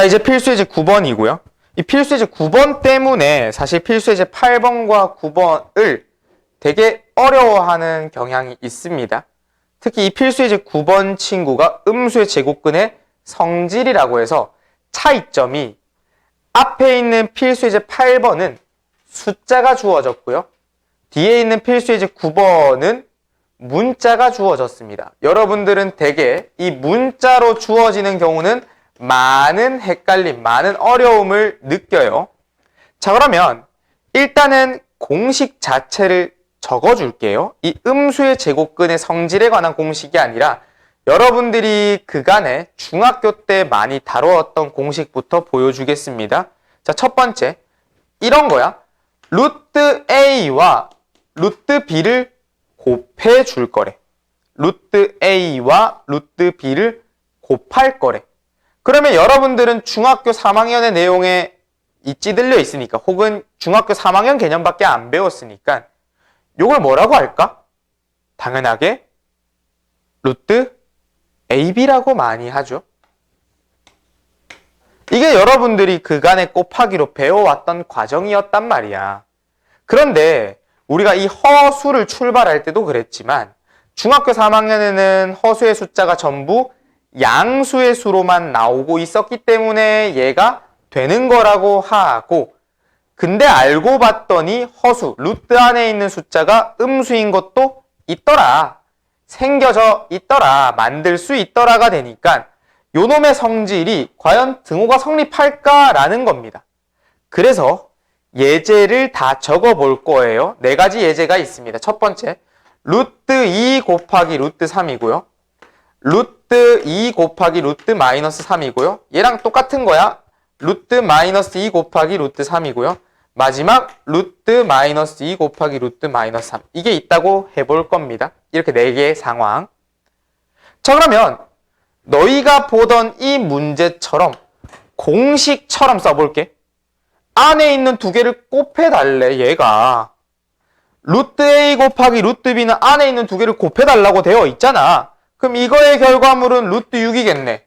자, 이제 필수 예제 9번이고요. 이 필수 예제 9번 때문에 사실 필수 예제 8번과 9번을 되게 어려워하는 경향이 있습니다. 특히 이 필수 예제 9번 친구가 음수의 제곱근의 성질이라고 해서 차이점이 앞에 있는 필수 예제 8번은 숫자가 주어졌고요. 뒤에 있는 필수 예제 9번은 문자가 주어졌습니다. 여러분들은 대개 이 문자로 주어지는 경우는 많은 헷갈림, 많은 어려움을 느껴요. 자, 그러면 일단은 공식 자체를 적어줄게요. 이 음수의 제곱근의 성질에 관한 공식이 아니라 여러분들이 그간에 중학교 때 많이 다루었던 공식부터 보여주겠습니다. 자, 첫 번째. 이런 거야. 루트 A와 루트 B를 곱해 줄 거래. 루트 A와 루트 B를 곱할 거래. 그러면 여러분들은 중학교 3학년의 내용에 이 찌들려 있으니까 혹은 중학교 3학년 개념밖에 안 배웠으니까 이걸 뭐라고 할까? 당연하게 루트 AB라고 많이 하죠. 이게 여러분들이 그간에 곱하기로 배워왔던 과정이었단 말이야. 그런데 우리가 이 허수를 출발할 때도 그랬지만 중학교 3학년에는 허수의 숫자가 전부 양수의 수로만 나오고 있었기 때문에 얘가 되는 거라고 하고 근데 알고 봤더니 허수, 루트 안에 있는 숫자가 음수인 것도 있더라. 생겨져 있더라. 만들 수 있더라가 되니까 요놈의 성질이 과연 등호가 성립할까라는 겁니다. 그래서 예제를 다 적어 볼 거예요. 네 가지 예제가 있습니다. 첫 번째, 루트 2 곱하기 루트 3이고요. 루트 2 곱하기 루트 마이너스 3이고요. 얘랑 똑같은 거야. 루트 마이너스 2 곱하기 루트 3이고요. 마지막 루트 마이너스 2 곱하기 루트 마이너스 3. 이게 있다고 해볼 겁니다. 이렇게 네 개의 상황. 자, 그러면 너희가 보던 이 문제처럼 공식처럼 써볼게. 안에 있는 두 개를 곱해달래, 얘가. 루트 A 곱하기 루트 B는 안에 있는 두 개를 곱해달라고 되어 있잖아. 그럼 이거의 결과물은 루트 6이겠네.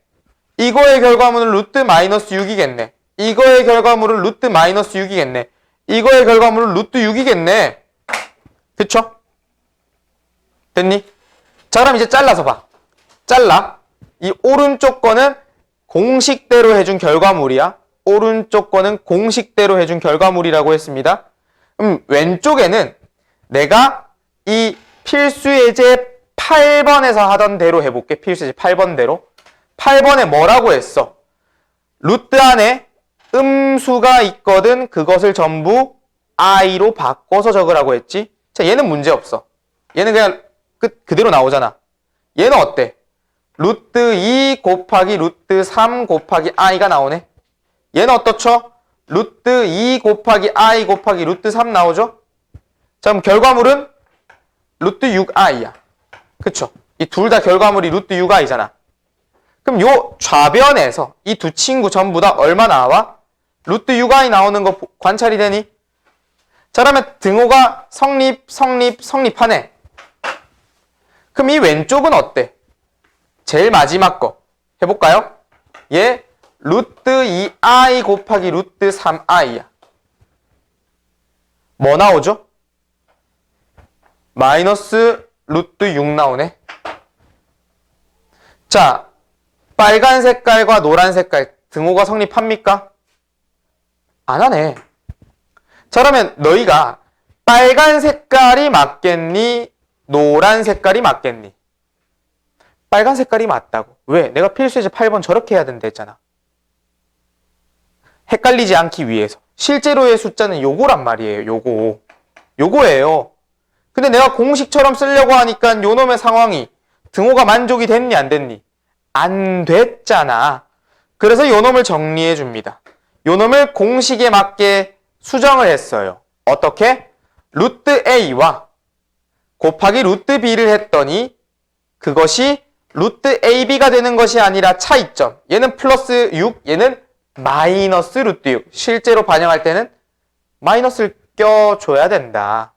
이거의 결과물은 루트 마이너스 6이겠네. 이거의 결과물은 루트 마이너스 6이겠네. 이거의 결과물은 루트 6이겠네. 그쵸? 됐니? 자, 그럼 이제 잘라서 봐. 잘라. 이 오른쪽 거는 공식대로 해준 결과물이야. 오른쪽 거는 공식대로 해준 결과물이라고 했습니다. 그럼 왼쪽에는 내가 이 필수예제 8번에서 하던 대로 해볼게. 필수예제 8번대로. 8번에 뭐라고 했어? 루트 안에 음수가 있거든 그것을 전부 i로 바꿔서 적으라고 했지. 자, 얘는 문제 없어. 얘는 그냥 그, 그대로 나오잖아. 얘는 어때? 루트 2 곱하기 루트 3 곱하기 i가 나오네. 얘는 어떻죠? 루트 2 곱하기 i 곱하기 루트 3 나오죠? 자, 그럼 결과물은 루트 6i야. 그쵸? 이 둘 다 결과물이 루트 6i잖아. 그럼 요 좌변에서 이 두 친구 전부 다 얼마 나와? 루트 6i 나오는 거 보- 관찰이 되니? 자, 그러면 등호가 성립, 성립, 성립하네. 그럼 이 왼쪽은 어때? 제일 마지막 거 해볼까요? 얘 루트 2i 곱하기 루트 3i야. 뭐 나오죠? 마이너스 루트 6 나오네. 자, 빨간 색깔과 노란 색깔 등호가 성립합니까? 안 하네. 자, 그러면 너희가 빨간 색깔이 맞겠니? 노란 색깔이 맞겠니? 빨간 색깔이 맞다고. 왜? 내가 필수예제 8번 저렇게 해야 된다 했잖아. 헷갈리지 않기 위해서. 실제로의 숫자는 요거란 말이에요. 요거. 요거예요. 근데 내가 공식처럼 쓰려고 하니까 요놈의 상황이 등호가 만족이 됐니 안 됐니? 안 됐잖아. 그래서 요놈을 정리해 줍니다. 요놈을 공식에 맞게 수정을 했어요. 어떻게? 루트 A와 곱하기 루트 B를 했더니 그것이 루트 AB가 되는 것이 아니라 차이점. 얘는 플러스 6, 얘는 마이너스 루트 6. 실제로 반영할 때는 마이너스를 껴줘야 된다.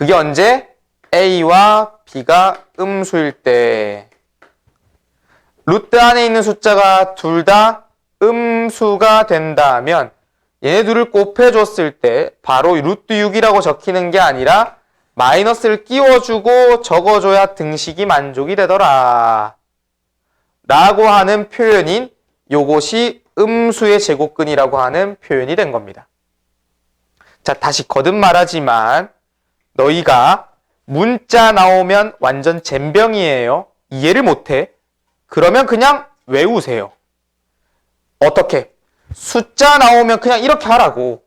그게 언제? A와 B가 음수일 때. 루트 안에 있는 숫자가 둘 다 음수가 된다면 얘네 둘을 곱해줬을 때 바로 루트 6이라고 적히는 게 아니라 마이너스를 끼워주고 적어줘야 등식이 만족이 되더라. 라고 하는 표현인 요것이 음수의 제곱근이라고 하는 표현이 된 겁니다. 자, 다시 거듭 말하지만 너희가 문자 나오면 완전 잼병이에요. 이해를 못해. 그러면 그냥 외우세요. 어떻게? 숫자 나오면 그냥 이렇게 하라고.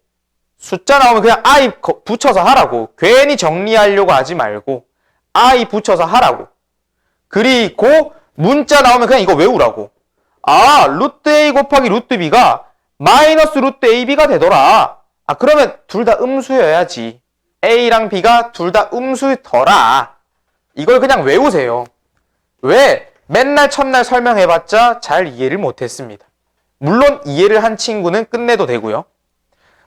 숫자 나오면 그냥 거- 붙여서 하라고. 괜히 정리하려고 하지 말고 i 붙여서 하라고. 그리고 문자 나오면 그냥 이거 외우라고. 아, 루트 a 곱하기 루트 b가 마이너스 루트 ab가 되더라. 아, 그러면 둘 다 음수여야지. A랑 b가 둘 다 음수더라. 이걸 그냥 외우세요. 왜? 맨날 첫날 설명해봤자 잘 이해를 못했습니다. 물론 이해를 한 친구는 끝내도 되고요.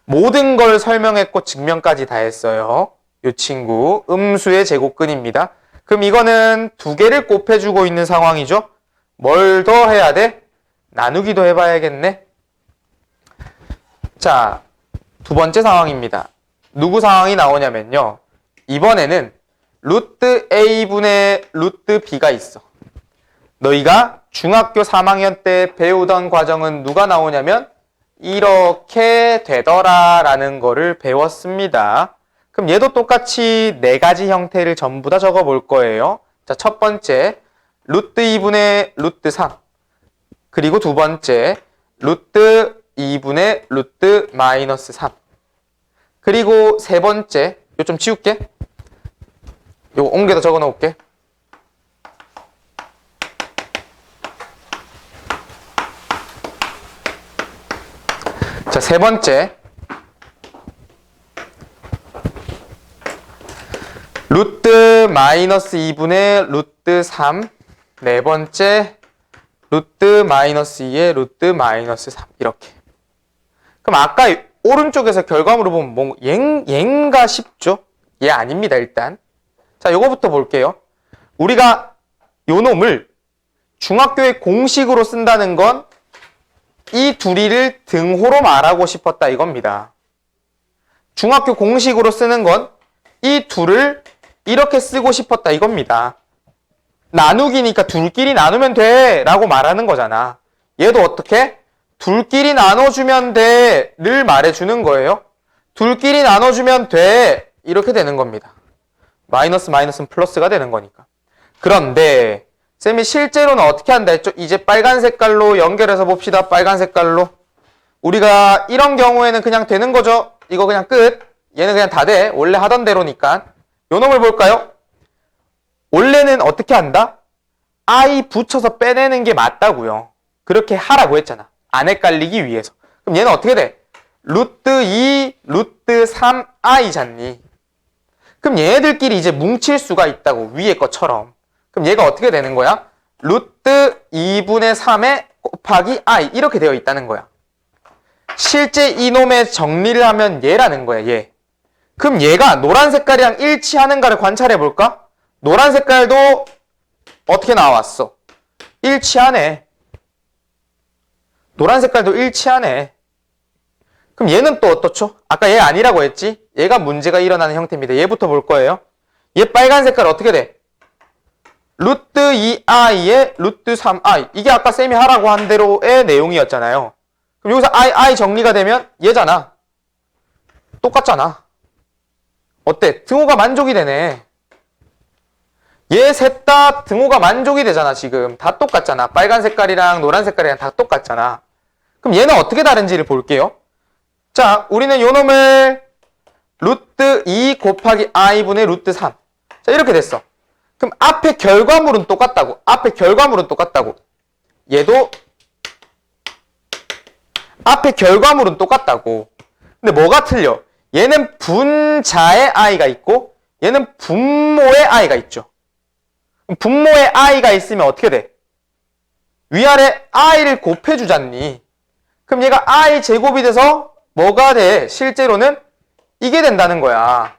모든 걸 설명했고 증명까지 다 했어요. 이 친구 음수의 제곱근입니다. 그럼 이거는 두 개를 곱해주고 있는 상황이죠. 뭘 더 해야 돼? 나누기도 해봐야겠네. 자, 두 번째 상황입니다. 누구 상황이 나오냐면요. 이번에는 루트 a분의 루트 b가 있어. 너희가 중학교 3학년 때 배우던 과정은 누가 나오냐면 이렇게 되더라 라는 거를 배웠습니다. 그럼 얘도 똑같이 네 가지 형태를 전부 다 적어 볼 거예요. 자, 첫 번째, 루트 2분의 루트 3. 그리고 두 번째, 루트 2분의 루트 마이너스 3. 그리고 세 번째, 이거 좀 지울게. 이거 옮겨서 적어 놓을게. 자, 세 번째. 루트 마이너스 2분의 루트 3. 네 번째. 루트 마이너스 2의 루트 마이너스 3. 이렇게. 그럼 아까 오른쪽에서 결과물을 보면 뭐, 얜, 얜가 싶죠? 얘 아닙니다, 일단. 자, 요거부터 볼게요. 우리가 요 놈을 중학교의 공식으로 쓴다는 건 이 둘이를 등호로 말하고 싶었다 이겁니다. 중학교 공식으로 쓰는 건 이 둘을 이렇게 쓰고 싶었다 이겁니다. 나누기니까 둘끼리 나누면 돼 라고 말하는 거잖아. 얘도 어떻게? 둘끼리 나눠주면 돼를 말해주는 거예요. 둘끼리 나눠주면 돼 이렇게 되는 겁니다. 마이너스 마이너스는 플러스가 되는 거니까. 그런데 쌤이 실제로는 어떻게 한다 했죠? 이제 빨간 색깔로 연결해서 봅시다. 빨간 색깔로. 우리가 이런 경우에는 그냥 되는 거죠. 이거 그냥 끝. 얘는 그냥 다 돼. 원래 하던 대로니까. 요 놈을 볼까요? 원래는 어떻게 한다? i 붙여서 빼내는 게 맞다고요. 그렇게 하라고 했잖아. 안 헷갈리기 위해서. 그럼 얘는 어떻게 돼? 루트 2, 루트 3i잖니. 그럼 얘네들끼리 이제 뭉칠 수가 있다고 위에 것처럼. 그럼 얘가 어떻게 되는 거야? 루트 2분의 3에 곱하기 i 이렇게 되어 있다는 거야. 실제 이놈의 정리를 하면 얘라는 거야, 얘. 그럼 얘가 노란 색깔이랑 일치하는가를 관찰해 볼까? 노란 색깔도 어떻게 나왔어? 일치하네. 노란 색깔도 일치하네. 그럼 얘는 또 어떻죠? 아까 얘 아니라고 했지? 얘가 문제가 일어나는 형태입니다. 얘부터 볼 거예요. 얘 빨간 색깔 어떻게 돼? 루트 2i에 루트 3i. 이게 아까 쌤이 하라고 한 대로의 내용이었잖아요. 그럼 여기서 i, i 정리가 되면 얘잖아. 똑같잖아. 어때? 등호가 만족이 되네. 얘 셋 다 등호가 만족이 되잖아, 지금. 다 똑같잖아. 빨간 색깔이랑 노란 색깔이랑 다 똑같잖아. 그럼 얘는 어떻게 다른지를 볼게요. 자, 우리는 요 놈을 루트 2 곱하기 i분의 루트 3. 자, 이렇게 됐어. 그럼 앞에 결과물은 똑같다고. 앞에 결과물은 똑같다고. 얘도 앞에 결과물은 똑같다고. 근데 뭐가 틀려? 얘는 분자의 i가 있고 얘는 분모의 i가 있죠. 분모의 i가 있으면 어떻게 돼? 위아래 i를 곱해주잖니. 그럼 얘가 i 제곱이 돼서 뭐가 돼? 실제로는 이게 된다는 거야.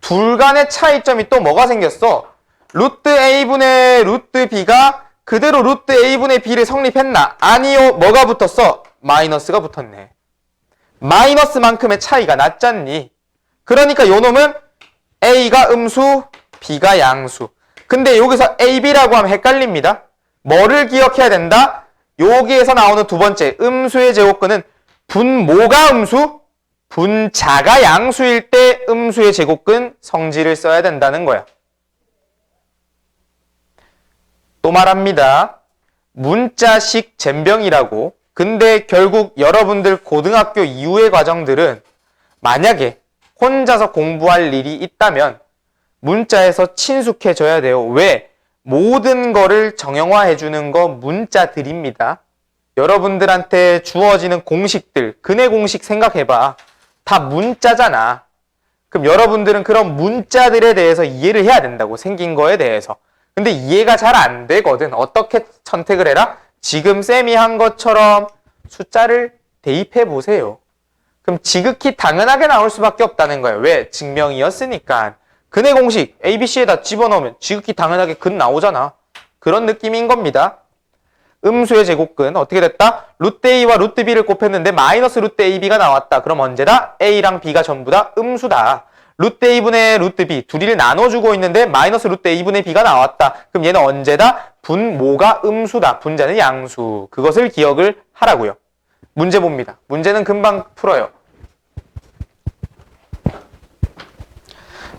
둘 간의 차이점이 또 뭐가 생겼어? 루트 a분의 루트 b가 그대로 루트 a분의 b를 성립했나? 아니요. 뭐가 붙었어? 마이너스가 붙었네. 마이너스만큼의 차이가 났잖니. 그러니까 요 놈은 a가 음수, b가 양수. 근데 여기서 a, b라고 하면 헷갈립니다. 뭐를 기억해야 된다? 여기에서 나오는 두 번째 음수의 제곱근은 분모가 음수, 분자가 양수일 때 음수의 제곱근 성질을 써야 된다는 거야. 또 말합니다. 문자식 잼병이라고. 근데 결국 여러분들 고등학교 이후의 과정들은 만약에 혼자서 공부할 일이 있다면 문자에서 친숙해져야 돼요. 왜? 모든 거를 정형화해 주는 거 문자들입니다. 여러분들한테 주어지는 공식들, 근해 공식 생각해봐. 다 문자잖아. 그럼 여러분들은 그런 문자들에 대해서 이해를 해야 된다고, 생긴 거에 대해서. 근데 이해가 잘 안 되거든. 어떻게 선택을 해라? 지금 쌤이 한 것처럼 숫자를 대입해 보세요. 그럼 지극히 당연하게 나올 수밖에 없다는 거예요. 왜? 증명이었으니까. 근해 공식 ABC에다 집어넣으면 지극히 당연하게 근 나오잖아. 그런 느낌인 겁니다. 음수의 제곱근 어떻게 됐다? 루트 A와 루트 B를 곱했는데 마이너스 루트 AB가 나왔다. 그럼 언제다? A랑 B가 전부 다 음수다. 루트 A분의 루트 B 둘이를 나눠주고 있는데 마이너스 루트 A분의 B가 나왔다. 그럼 얘는 언제다? 분모가 음수다. 분자는 양수. 그것을 기억을 하라고요. 문제 봅니다. 문제는 금방 풀어요.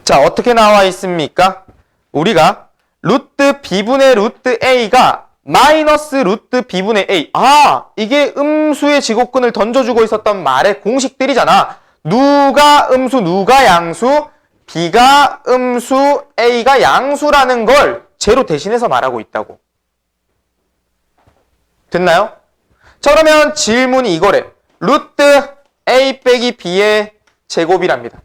자, 어떻게 나와 있습니까? 우리가 루트 b분의 루트 a가 마이너스 루트 b분의 a. 아, 이게 음수의 제곱근을 던져주고 있었던 말의 공식들이잖아. 누가 음수, 누가 양수, b가 음수, a가 양수라는 걸 제로 대신해서 말하고 있다고. 됐나요? 자, 그러면 질문이 이거래. 루트 a 빼기 b의 제곱이랍니다.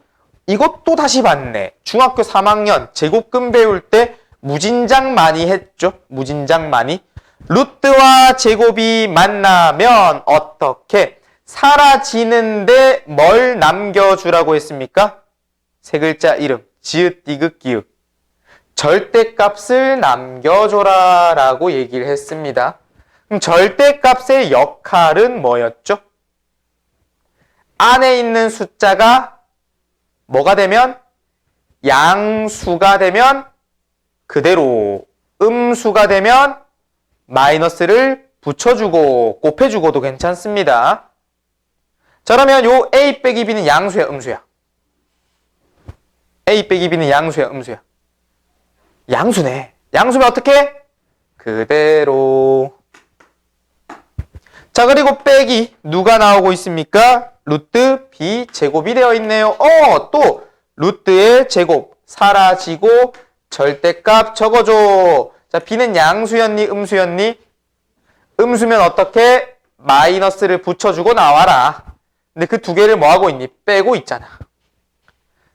이것도 다시 봤네. 중학교 3학년 제곱근 배울 때 무진장 많이 했죠? 무진장 많이. 루트와 제곱이 만나면 어떻게 사라지는데 뭘 남겨주라고 했습니까? 세 글자 이름. 지읒, 디귿, 기읒. 절대값을 남겨줘라 라고 얘기를 했습니다. 그럼 절대값의 역할은 뭐였죠? 안에 있는 숫자가 뭐가 되면 양수가 되면 그대로 음수가 되면 마이너스를 붙여주고 곱해주고도 괜찮습니다. 자 그러면 요 a 빼기 b는 양수야 음수야? a 빼기 b는 양수야 음수야? 양수네. 양수면 어떻게? 그대로. 자 그리고 빼기 누가 나오고 있습니까? 루트 b 제곱이 되어 있네요. 어, 또 루트의 제곱 사라지고 절대값 적어줘. 자, b는 양수였니, 음수였니? 음수면 어떻게? 마이너스를 붙여주고 나와라. 근데 그 두 개를 뭐 하고 있니? 빼고 있잖아.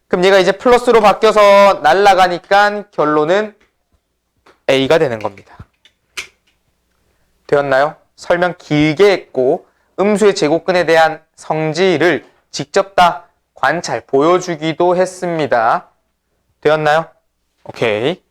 그럼 얘가 이제 플러스로 바뀌어서 날아가니까 결론은 a가 되는 겁니다. 되었나요? 설명 길게 했고 음수의 제곱근에 대한 성질을 직접 다 관찰, 보여주기도 했습니다. 되었나요? 오케이.